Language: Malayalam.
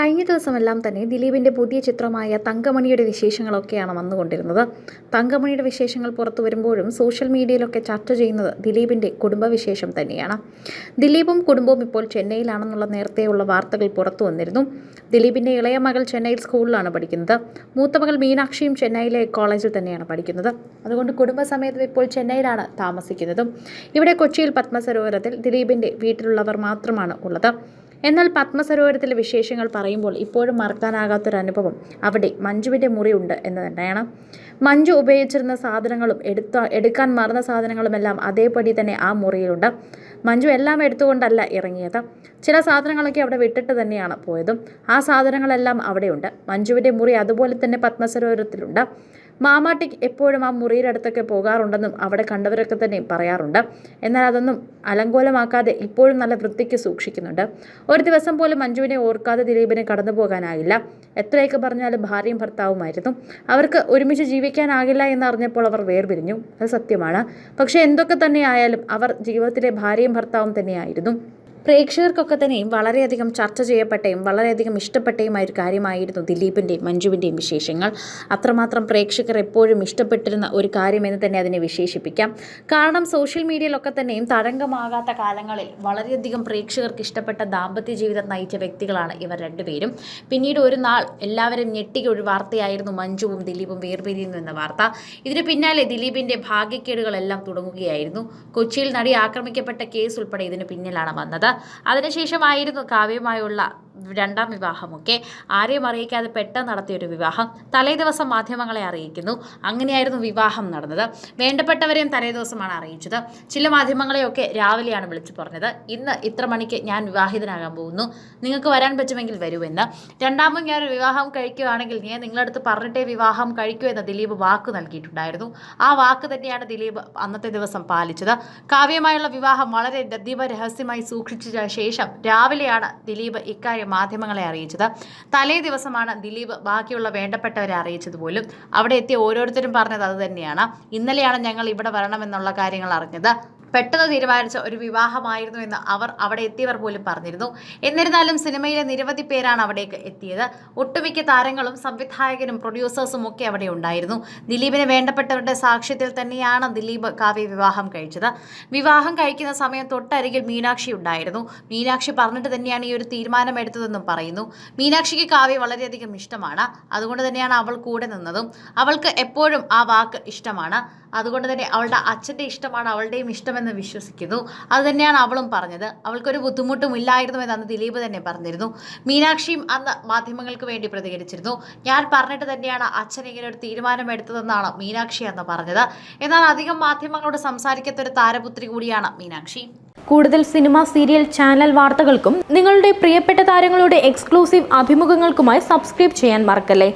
കഴിഞ്ഞ ദിവസമെല്ലാം തന്നെ ദിലീപിന്റെ പുതിയ ചിത്രമായ തങ്കമണിയുടെ വിശേഷങ്ങളൊക്കെയാണ് വന്നുകൊണ്ടിരുന്നത്. തങ്കമണിയുടെ വിശേഷങ്ങൾ പുറത്തു വരുമ്പോഴും സോഷ്യൽ മീഡിയയിലൊക്കെ ചർച്ച ചെയ്യുന്നത് ദിലീപിന്റെ കുടുംബവിശേഷം തന്നെയാണ്. ദിലീപും കുടുംബവും ഇപ്പോൾ ചെന്നൈയിലാണെന്നുള്ള നേരത്തെയുള്ള വാർത്തകൾ പുറത്തു വന്നിരുന്നു. ദിലീപിന്റെ ഇളയ മകൾ ചെന്നൈയിൽ സ്കൂളിലാണ് പഠിക്കുന്നത്. മൂത്ത മകൾ മീനാക്ഷിയും ചെന്നൈയിലെ കോളേജിൽ തന്നെയാണ് പഠിക്കുന്നത്. അതുകൊണ്ട് കുടുംബസമേതം ഇപ്പോൾ ചെന്നൈയിലാണ് താമസിക്കുന്നതും. ഇവിടെ കൊച്ചിയിൽ പത്മസരോവരത്തിൽ ദിലീപിന്റെ വീട്ടിലുള്ളവർ മാത്രമാണ് ഉള്ളത്. എന്നാൽ പത്മസരോവരത്തിലെ വിശേഷങ്ങൾ പറയുമ്പോൾ ഇപ്പോഴും മറക്കാനാകാത്തൊരനുഭവം അവിടെ മഞ്ജുവിന്റെ മുറിയുണ്ട് എന്ന് തന്നെയാണ്. മഞ്ജു ഉപയോഗിച്ചിരുന്ന സാധനങ്ങളും എടുത്ത എടുക്കാൻ മറന്ന സാധനങ്ങളുമെല്ലാം അതേപടി തന്നെ ആ മുറിയിലുണ്ട്. മഞ്ജു എല്ലാം എടുത്തുകൊണ്ടല്ല ഇറങ്ങിയത്. ചില സാധനങ്ങളൊക്കെ അവിടെ വിട്ടിട്ട് തന്നെയാണ് പോയതും. ആ സാധനങ്ങളെല്ലാം അവിടെയുണ്ട്. മഞ്ജുവിന്റെ മുറി അതുപോലെ തന്നെ പത്മസരോവരത്തിലുണ്ട്. മാമാട്ടി എപ്പോഴും ആ മുറിയുടെ അടുത്തൊക്കെ പോകാറുണ്ടെന്നും അവിടെ കണ്ടവരൊക്കെ തന്നെ പറയാറുണ്ട്. എന്നാൽ അതൊന്നും അലങ്കോലമാക്കാതെ ഇപ്പോഴും നല്ല വൃത്തിക്ക് സൂക്ഷിക്കുന്നുണ്ട്. ഒരു ദിവസം പോലും മഞ്ജുവിനെ ഓർക്കാതെ ദിലീപിനെ കടന്നു പോകാനാകില്ല. എത്രയൊക്കെ പറഞ്ഞാലും ഭാര്യയും ഭർത്താവുമായിരുന്നു. അവർക്ക് ഒരുമിച്ച് ജീവിക്കാനാകില്ല എന്നറിഞ്ഞപ്പോൾ അവർ വേർപിരിഞ്ഞു. അത് സത്യമാണ്. പക്ഷേ എന്തൊക്കെ തന്നെയായാലും അവർ ജീവിതത്തിലെ ഭാര്യയും ഭർത്താവും തന്നെയായിരുന്നു. പ്രേക്ഷകർക്കൊക്കെ തന്നെയും വളരെയധികം ചർച്ച ചെയ്യപ്പെട്ടയും വളരെയധികം ഇഷ്ടപ്പെട്ടയുമായ ഒരു കാര്യമായിരുന്നു ദിലീപിന്റെയും മഞ്ജുവിന്റെയും വിശേഷങ്ങൾ. അത്രമാത്രം പ്രേക്ഷകർ എപ്പോഴും ഇഷ്ടപ്പെട്ടിരുന്ന ഒരു കാര്യമെന്ന് തന്നെ അതിനെ വിശേഷിപ്പിക്കാം. കാരണം സോഷ്യൽ മീഡിയയിലൊക്കെ തന്നെയും തരംഗമാകാത്ത കാലങ്ങളിൽ വളരെയധികം പ്രേക്ഷകർക്ക് ഇഷ്ടപ്പെട്ട ദാമ്പത്യ ജീവിതം നയിച്ച വ്യക്തികളാണ് ഇവർ രണ്ടുപേരും. പിന്നീട് ഒരു നാൾ എല്ലാവരും ഞെട്ടിയ ഒരു വാർത്തയായിരുന്നു മഞ്ജുവും ദിലീപും വേർപിരിയുന്നു എന്ന വാർത്ത. ഇതിന് പിന്നാലെ ദിലീപിന്റെ ഭാഗ്യക്കേടുകളെല്ലാം തുടങ്ങുകയായിരുന്നു. കൊച്ചിയിൽ നടി ആക്രമിക്കപ്പെട്ട കേസ് ഉൾപ്പെടെ ഇതിന് പിന്നിലാണ് വന്നത്. അതിനുശേഷമായിരുന്നു കാവ്യമായുള്ള രണ്ടാം വിവാഹമൊക്കെ ആരെയും അറിയിക്കാതെ പെട്ടെന്ന് നടത്തിയൊരു വിവാഹം. തലേദിവസം മാധ്യമങ്ങളെ അറിയിക്കുന്നു. അങ്ങനെയായിരുന്നു വിവാഹം നടന്നത്. വേണ്ടപ്പെട്ടവരെയും തലേദിവസമാണ് അറിയിച്ചത്. ചില മാധ്യമങ്ങളെയൊക്കെ രാവിലെയാണ് വിളിച്ചു പറഞ്ഞത്. ഇന്ന് ഇത്ര മണിക്ക് ഞാൻ വിവാഹിതനാകാൻ പോകുന്നു. നിങ്ങൾക്ക് വരാൻ പറ്റുമെങ്കിൽ വരുമെന്ന് രണ്ടാമത് ഞാൻ വിവാഹം കഴിക്കുകയാണെങ്കിൽ ഞാൻ നിങ്ങളുടെ അടുത്ത് പറഞ്ഞിട്ടേ വിവാഹം കഴിക്കൂ എന്ന് ദിലീപ് വാക്ക് നൽകിയിട്ടുണ്ടായിരുന്നു. ആ വാക്ക് തന്നെയാണ് ദിലീപ് അന്നത്തെ ദിവസം പാലിച്ചത്. കാവ്യമായുള്ള വിവാഹം വളരെ ദീപ രഹസ്യമായി സൂക്ഷിച്ച ശേഷം രാവിലെയാണ് ദിലീപ് ഇക്കാര്യം മാധ്യമങ്ങളെ അറിയിച്ചത്. തലേ ദിവസമാണ് ദിലീപ് ബാക്കിയുള്ള വേണ്ടപ്പെട്ടവരെ അറിയിച്ചത് പോലും. അവിടെ എത്തിയ ഓരോരുത്തരും പറഞ്ഞത് അത് തന്നെയാണ്. ഇന്നലെയാണ് ഞങ്ങൾ ഇവിടെ വരണമെന്നുള്ള കാര്യങ്ങൾ അറിഞ്ഞത്. പെട്ടെന്ന് തീരുമാനിച്ച ഒരു വിവാഹമായിരുന്നു എന്ന് അവർ അവിടെ എത്തിയവർ പോലും പറഞ്ഞിരുന്നു. എന്നിരുന്നാലും സിനിമയിലെ നിരവധി പേരാണ് അവിടേക്ക് എത്തിയത്. ഒട്ടുമിക്ക താരങ്ങളും സംവിധായകനും പ്രൊഡ്യൂസേഴ്സും ഒക്കെ അവിടെ ഉണ്ടായിരുന്നു. ദിലീപിന് വേണ്ടപ്പെട്ടവരുടെ സാക്ഷ്യത്തിൽ തന്നെയാണ് ദിലീപ് കാവ്യ വിവാഹം കഴിച്ചത്. വിവാഹം കഴിക്കുന്ന സമയം തൊട്ടരികിൽ മീനാക്ഷി ഉണ്ടായിരുന്നു. മീനാക്ഷി പറഞ്ഞിട്ട് തന്നെയാണ് ഈ ഒരു തീരുമാനം എടുത്തതെന്നും പറയുന്നു. മീനാക്ഷിക്ക് കാവ്യ വളരെയധികം ഇഷ്ടമാണ്. അതുകൊണ്ട് തന്നെയാണ് അവൾ കൂടെ നിന്നതും. അവൾക്ക് എപ്പോഴും ആ വാക്ക് ഇഷ്ടമാണ്. അതുകൊണ്ട് തന്നെ അവളുടെ അച്ഛന്റെ ഇഷ്ടമാണ് അവളുടെയും ഇഷ്ടമെന്ന് വിശ്വസിക്കുന്നു. അത് തന്നെയാണ് അവളും പറഞ്ഞത്. അവൾക്കൊരു ബുദ്ധിമുട്ടും ഇല്ലായിരുന്നു എന്ന് അന്ന് ദിലീപ് തന്നെ പറഞ്ഞിരുന്നു. മീനാക്ഷിയും അന്ന് മാധ്യമങ്ങൾക്ക് വേണ്ടി പ്രതികരിച്ചിരുന്നു. ഞാൻ പറഞ്ഞിട്ട് തന്നെയാണ് അച്ഛൻ ഇങ്ങനെ ഒരു തീരുമാനം എടുത്തതെന്നാണ് മീനാക്ഷി അന്ന് പറഞ്ഞത്. എന്നാൽ അധികം മാധ്യമങ്ങളോട് സംസാരിക്കാത്ത ഒരു താരപുത്രി കൂടിയാണ് മീനാക്ഷി. കൂടുതൽ സിനിമ സീരിയൽ ചാനൽ വാർത്തകൾക്കും നിങ്ങളുടെ പ്രിയപ്പെട്ട താരങ്ങളുടെ എക്സ്ക്ലൂസീവ് അഭിമുഖങ്ങൾക്കുമായി സബ്സ്ക്രൈബ് ചെയ്യാൻ മറക്കല്ലേ?